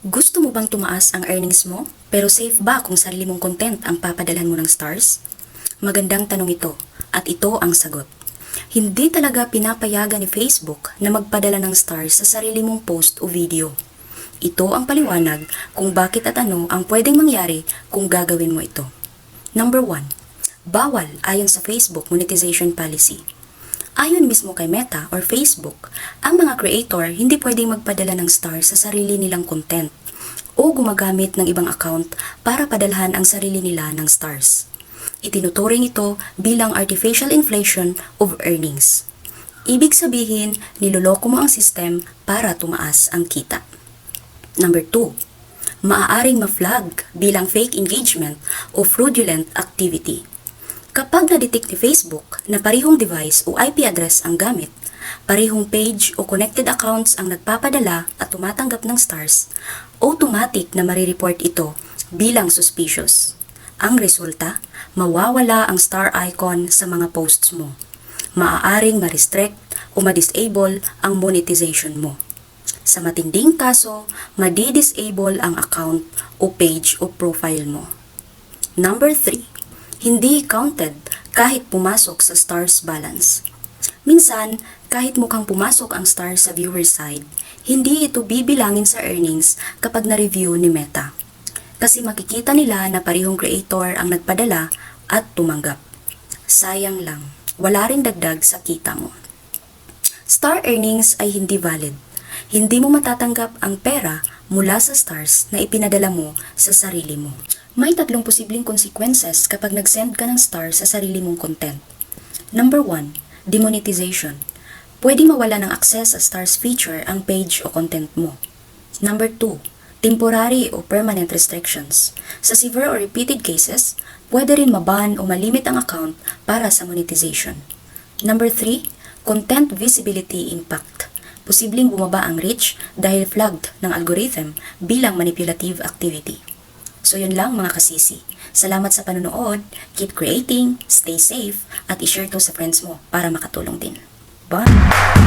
Gusto mo bang tumaas ang earnings mo? Pero safe ba kung sarili mong content ang papadalhan mo ng stars? Magandang tanong ito, at ito ang sagot. Hindi talaga pinapayagan ni Facebook na magpadala ng stars sa sarili mong post o video. Ito ang paliwanag kung bakit at ano ang pwedeng mangyari kung gagawin mo ito. Number 1. Bawal ayon sa Facebook monetization policy. Ayon mismo kay Meta or Facebook, ang mga creator hindi pwedeng magpadala ng stars sa sarili nilang content o gumagamit ng ibang account para padalhan ang sarili nila ng stars. Itinuturing ito bilang artificial inflation of earnings. Ibig sabihin, niloloko mo ang system para tumaas ang kita. Number 2. Maaaring ma-flag bilang fake engagement o fraudulent activity. Kapag na-detect ni Facebook na parihong device o IP address ang gamit, parihong page o connected accounts ang nagpapadala at tumatanggap ng stars, automatic na marireport ito bilang suspicious. Ang resulta, mawawala ang star icon sa mga posts mo. Maaaring ma-restrict o ma-disable ang monetization mo. Sa matinding kaso, madi-disable ang account o page o profile mo. Number 3. Hindi counted kahit pumasok sa stars balance. Minsan, kahit mukhang pumasok ang stars sa viewer side, hindi ito bibilangin sa earnings kapag na-review ni Meta. Kasi makikita nila na parihong creator ang nagpadala at tumanggap. Sayang lang, wala ring dagdag sa kita mo. Star earnings ay hindi valid. Hindi mo matatanggap ang pera mula sa stars na ipinadala mo sa sarili mo. May tatlong posibleng consequences kapag nag-send ka ng stars sa sarili mong content. Number 1, demonetization. Pwede mawala ng access sa stars feature ang page o content mo. Number 2, temporary o permanent restrictions. Sa severe or repeated cases, pwede rin maban o malimit ang account para sa monetization. Number 3, content visibility impact. Posibleng bumaba ang reach dahil flagged ng algorithm bilang manipulative activity. So yun lang mga kasisi. Salamat sa panonood, keep creating, stay safe, at i-share to sa friends mo para makatulong din. Bye!